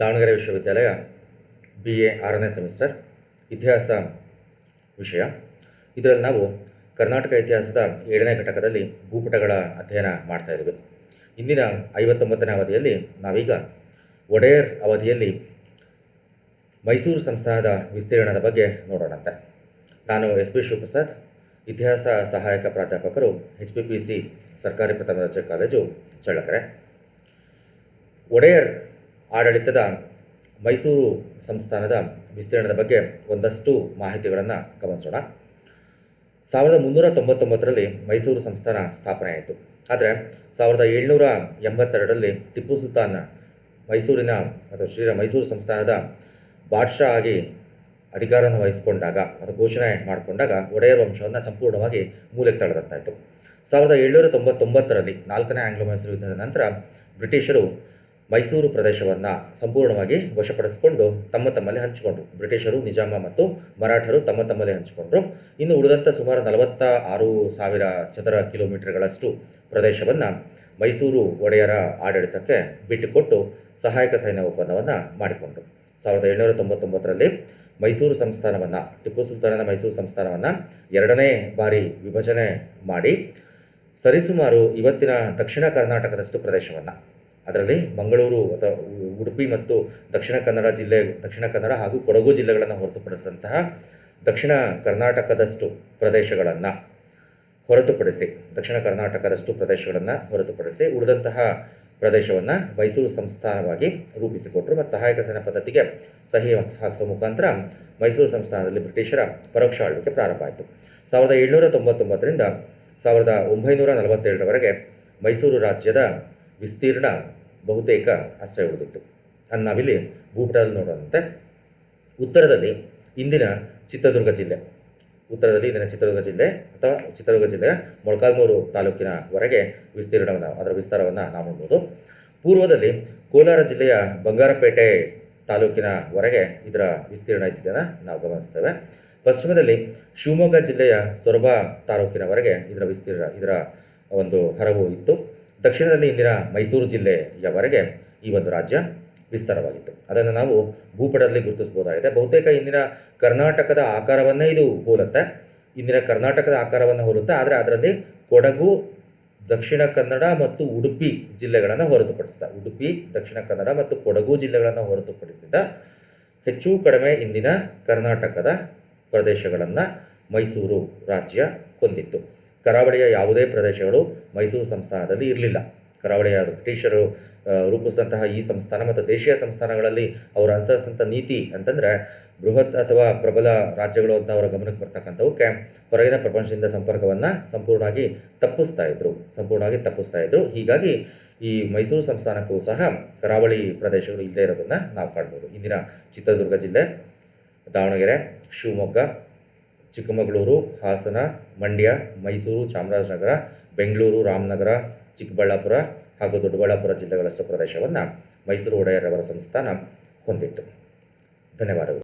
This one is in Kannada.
ದಾವಣಗೆರೆ ವಿಶ್ವವಿದ್ಯಾಲಯ ಬಿ ಎ ಆರನೇ ಸೆಮಿಸ್ಟರ್, ಇತಿಹಾಸ ವಿಷಯ. ಇದರಲ್ಲಿ ನಾವು ಕರ್ನಾಟಕ ಇತಿಹಾಸದ ಏಳನೇ ಘಟಕದಲ್ಲಿ ಭೂಪಟಗಳ ಅಧ್ಯಯನ ಮಾಡ್ತಾ ಇದ್ದೀವಿ. ಇಂದಿನ ಐವತ್ತೊಂಬತ್ತನೇ ಅವಧಿಯಲ್ಲಿ ನಾವೀಗ ಒಡೆಯರ್ ಅವಧಿಯಲ್ಲಿ ಮೈಸೂರು ಸಂಸ್ಥಾನದ ವಿಸ್ತೀರ್ಣದ ಬಗ್ಗೆ ನೋಡೋಣಂತೆ. ನಾನು ಎಸ್ ಪಿ ಶಿವಪ್ರಸಾದ್, ಇತಿಹಾಸ ಸಹಾಯಕ ಪ್ರಾಧ್ಯಾಪಕರು ಎಚ್ ಪಿ ಪಿ ಸಿ ಸರ್ಕಾರಿ ಪ್ರಥಮ ದರ್ಜೆ ಕಾಲೇಜು ಚಳ್ಳಕೆರೆ. ಒಡೆಯರ್ ಆಡಳಿತದ ಮೈಸೂರು ಸಂಸ್ಥಾನದ ವಿಸ್ತೀರ್ಣದ ಬಗ್ಗೆ ಒಂದಷ್ಟು ಮಾಹಿತಿಗಳನ್ನು ಗಮನಿಸೋಣ. ಸಾವಿರದ ಮುನ್ನೂರ ತೊಂಬತ್ತೊಂಬತ್ತರಲ್ಲಿ ಮೈಸೂರು ಸಂಸ್ಥಾನ ಸ್ಥಾಪನೆ ಆಯಿತು. ಆದರೆ ಸಾವಿರದ ಏಳ್ನೂರ ಎಂಬತ್ತೆರಡರಲ್ಲಿ ಟಿಪ್ಪು ಸುಲ್ತಾನ್ ಮೈಸೂರಿನ ಅಥವಾ ಶ್ರೀ ಮೈಸೂರು ಸಂಸ್ಥಾನದ ಬಾದ್ಶಾ ಆಗಿ ಅಧಿಕಾರವನ್ನು ವಹಿಸಿಕೊಂಡಾಗ ಅದು ಘೋಷಣೆ ಮಾಡಿಕೊಂಡಾಗ ಒಡೆಯರ್ ವಂಶವನ್ನು ಸಂಪೂರ್ಣವಾಗಿ ಮೂಲೆಗೆ ತಳೆದಂತಾಯಿತು ಸಾವಿರದ ಏಳ್ನೂರ ತೊಂಬತ್ತೊಂಬತ್ತರಲ್ಲಿ ನಾಲ್ಕನೇ ಆಂಗ್ಲೋ ಮೈಸೂರು ಯುದ್ಧದ ನಂತರ ಬ್ರಿಟಿಷರು ಮೈಸೂರು ಪ್ರದೇಶವನ್ನು ಸಂಪೂರ್ಣವಾಗಿ ವಶಪಡಿಸಿಕೊಂಡು ತಮ್ಮ ತಮ್ಮಲ್ಲಿ ಹಂಚಿಕೊಂಡ್ರು. ಬ್ರಿಟಿಷರು, ನಿಜಾಮ ಮತ್ತು ಮರಾಠರು ತಮ್ಮ ತಮ್ಮಲ್ಲಿ ಹಂಚಿಕೊಂಡ್ರು. ಇನ್ನು ಉಳಿದಂಥ ಸುಮಾರು ನಲವತ್ತ ಆರು ಸಾವಿರ ಚದರ ಕಿಲೋಮೀಟರ್ಗಳಷ್ಟು ಪ್ರದೇಶವನ್ನು ಮೈಸೂರು ಒಡೆಯರ ಆಡಳಿತಕ್ಕೆ ಬಿಟ್ಟುಕೊಟ್ಟು ಸಹಾಯಕ ಸೈನ್ಯ ಒಪ್ಪಂದವನ್ನು ಮಾಡಿಕೊಂಡ್ರು. ಸಾವಿರದ ಏಳ್ನೂರ ತೊಂಬತ್ತೊಂಬತ್ತರಲ್ಲಿ ಮೈಸೂರು ಸಂಸ್ಥಾನವನ್ನು, ಟಿಪ್ಪು ಸುಲ್ತಾನನ ಮೈಸೂರು ಸಂಸ್ಥಾನವನ್ನು ಎರಡನೇ ಬಾರಿ ವಿಭಜನೆ ಮಾಡಿ ಸರಿಸುಮಾರು ಇವತ್ತಿನ ದಕ್ಷಿಣ ಕರ್ನಾಟಕದಷ್ಟು ಪ್ರದೇಶವನ್ನು ಅದರಲ್ಲಿ ಮಂಗಳೂರು ಅಥವಾ ಉಡುಪಿ ಮತ್ತು ದಕ್ಷಿಣ ಕನ್ನಡ ಜಿಲ್ಲೆ, ದಕ್ಷಿಣ ಕನ್ನಡ ಹಾಗೂ ಕೊಡಗು ಜಿಲ್ಲೆಗಳನ್ನು ಹೊರತುಪಡಿಸಿದಂತಹ ದಕ್ಷಿಣ ಕರ್ನಾಟಕದಷ್ಟು ಪ್ರದೇಶಗಳನ್ನು ಹೊರತುಪಡಿಸಿ, ದಕ್ಷಿಣ ಕರ್ನಾಟಕದಷ್ಟು ಪ್ರದೇಶಗಳನ್ನು ಹೊರತುಪಡಿಸಿ ಉಳಿದಂತಹ ಪ್ರದೇಶವನ್ನು ಮೈಸೂರು ಸಂಸ್ಥಾನವಾಗಿ ರೂಪಿಸಿಕೊಟ್ರು ಮತ್ತು ಸಹಾಯಕ ಸೇನಾ ಪದ್ಧತಿಗೆ ಸಹಿ ಹಾಕಿಸೋ ಮುಖಾಂತರ ಮೈಸೂರು ಸಂಸ್ಥಾನದಲ್ಲಿ ಬ್ರಿಟಿಷರ ಪರೋಕ್ಷ ಆಳ್ವಿಕೆ ಪ್ರಾರಂಭ ಆಯಿತು. ಸಾವಿರದ ಏಳ್ನೂರ ತೊಂಬತ್ತೊಂಬತ್ತರಿಂದ ಸಾವಿರದ ಒಂಬೈನೂರ ನಲವತ್ತೇಳರವರೆಗೆ ಮೈಸೂರು ರಾಜ್ಯದ ವಿಸ್ತೀರ್ಣ ಬಹುತೇಕ ಅಷ್ಟೇ ಉಳಿದಿತ್ತು ಅದು ನಾವಿಲ್ಲಿ ಭೂಪಟದಲ್ಲಿ ನೋಡುವಂತೆ ಉತ್ತರದಲ್ಲಿ ಇಂದಿನ ಚಿತ್ರದುರ್ಗ ಜಿಲ್ಲೆ. ಉತ್ತರದಲ್ಲಿ ಇಂದಿನ ಚಿತ್ರದುರ್ಗ ಜಿಲ್ಲೆ ಅಥವಾ ಚಿತ್ರದುರ್ಗ ಜಿಲ್ಲೆಯ ಮೊಳಕಾಲ್ಮೂರು ತಾಲೂಕಿನ ವರೆಗೆ ವಿಸ್ತೀರ್ಣವನ್ನು, ಅದರ ವಿಸ್ತಾರವನ್ನು ನಾವು ನೋಡ್ಬೋದು. ಪೂರ್ವದಲ್ಲಿ ಕೋಲಾರ ಜಿಲ್ಲೆಯ ಬಂಗಾರಪೇಟೆ ತಾಲೂಕಿನ ವರೆಗೆ ಇದರ ವಿಸ್ತೀರ್ಣ ಇದ್ದಿದ್ದನ್ನು ನಾವು ಗಮನಿಸ್ತೇವೆ. ಪಶ್ಚಿಮದಲ್ಲಿ ಶಿವಮೊಗ್ಗ ಜಿಲ್ಲೆಯ ಸೊರಬ ತಾಲೂಕಿನವರೆಗೆ ಇದರ ವಿಸ್ತೀರ್ಣ, ಇದರ ಒಂದು ಹರವು ಇತ್ತು. ದಕ್ಷಿಣದಲ್ಲಿ ಇಂದಿನ ಮೈಸೂರು ಜಿಲ್ಲೆಯವರೆಗೆ ಈ ಒಂದು ರಾಜ್ಯ ವಿಸ್ತಾರವಾಗಿತ್ತು. ಅದನ್ನು ನಾವು ಭೂಪಟದಲ್ಲಿ ಗುರುತಿಸಬಹುದಾಗಿದೆ. ಬಹುತೇಕ ಇಂದಿನ ಕರ್ನಾಟಕದ ಆಕಾರವನ್ನೇ ಇದು ಹೋಲುತ್ತೆ. ಇಂದಿನ ಕರ್ನಾಟಕದ ಆಕಾರವನ್ನು ಹೋಲುತ್ತೆ. ಆದರೆ ಅದರಲ್ಲಿ ಕೊಡಗು, ದಕ್ಷಿಣ ಕನ್ನಡ ಮತ್ತು ಉಡುಪಿ ಜಿಲ್ಲೆಗಳನ್ನು ಹೊರತುಪಡಿಸಿದ. ಉಡುಪಿ, ದಕ್ಷಿಣ ಕನ್ನಡ ಮತ್ತು ಕೊಡಗು ಜಿಲ್ಲೆಗಳನ್ನು ಹೊರತುಪಡಿಸಿದ ಹೆಚ್ಚು ಕಡಿಮೆ ಇಂದಿನ ಕರ್ನಾಟಕದ ಪ್ರದೇಶಗಳನ್ನು ಮೈಸೂರು ರಾಜ್ಯ ಹೊಂದಿತ್ತು. ಕರಾವಳಿಯ ಯಾವುದೇ ಪ್ರದೇಶಗಳು ಮೈಸೂರು ಸಂಸ್ಥಾನದಲ್ಲಿ ಇರಲಿಲ್ಲ. ಕರಾವಳಿಯ ಬ್ರಿಟಿಷರು ರೂಪಿಸಿದಂತಹ ಈ ಸಂಸ್ಥಾನ ಮತ್ತು ದೇಶೀಯ ಸಂಸ್ಥಾನಗಳಲ್ಲಿ ಅವರು ಅನುಸರಿಸಿದಂಥ ನೀತಿ ಅಂತಂದರೆ ಬೃಹತ್ ಅಥವಾ ಪ್ರಬಲ ರಾಜ್ಯಗಳು ಅಂತ ಅವರ ಗಮನಕ್ಕೆ ಬರ್ತಕ್ಕಂಥವಕ್ಕೆ ಹೊರಗಿನ ಪ್ರಪಂಚದಿಂದ ಸಂಪರ್ಕವನ್ನು ಸಂಪೂರ್ಣವಾಗಿ ತಪ್ಪಿಸ್ತಾ ಇದ್ರು. ಸಂಪೂರ್ಣವಾಗಿ ತಪ್ಪಿಸ್ತಾ ಇದ್ರು. ಹೀಗಾಗಿ ಈ ಮೈಸೂರು ಸಂಸ್ಥಾನಕ್ಕೂ ಸಹ ಕರಾವಳಿ ಪ್ರದೇಶಗಳು ಇಲ್ಲದೇ ಇರೋದನ್ನು ನಾವು ಕಾಣ್ಬೋದು. ಇಂದಿನ ಚಿತ್ರದುರ್ಗ ಜಿಲ್ಲೆ, ದಾವಣಗೆರೆ, ಶಿವಮೊಗ್ಗ ಚಿಕ್ಕಮಗಳೂರು, ಹಾಸನ, ಮಂಡ್ಯ, ಮೈಸೂರು, ಚಾಮರಾಜನಗರ, ಬೆಂಗಳೂರು, ರಾಮನಗರ, ಚಿಕ್ಕಬಳ್ಳಾಪುರ ಹಾಗೂ ದೊಡ್ಡಬಳ್ಳಾಪುರ ಜಿಲ್ಲೆಗಳಷ್ಟು ಪ್ರದೇಶವನ್ನು ಮೈಸೂರು ಒಡೆಯರವರ ಸಂಸ್ಥಾನ ಹೊಂದಿತ್ತು. ಧನ್ಯವಾದಗಳು.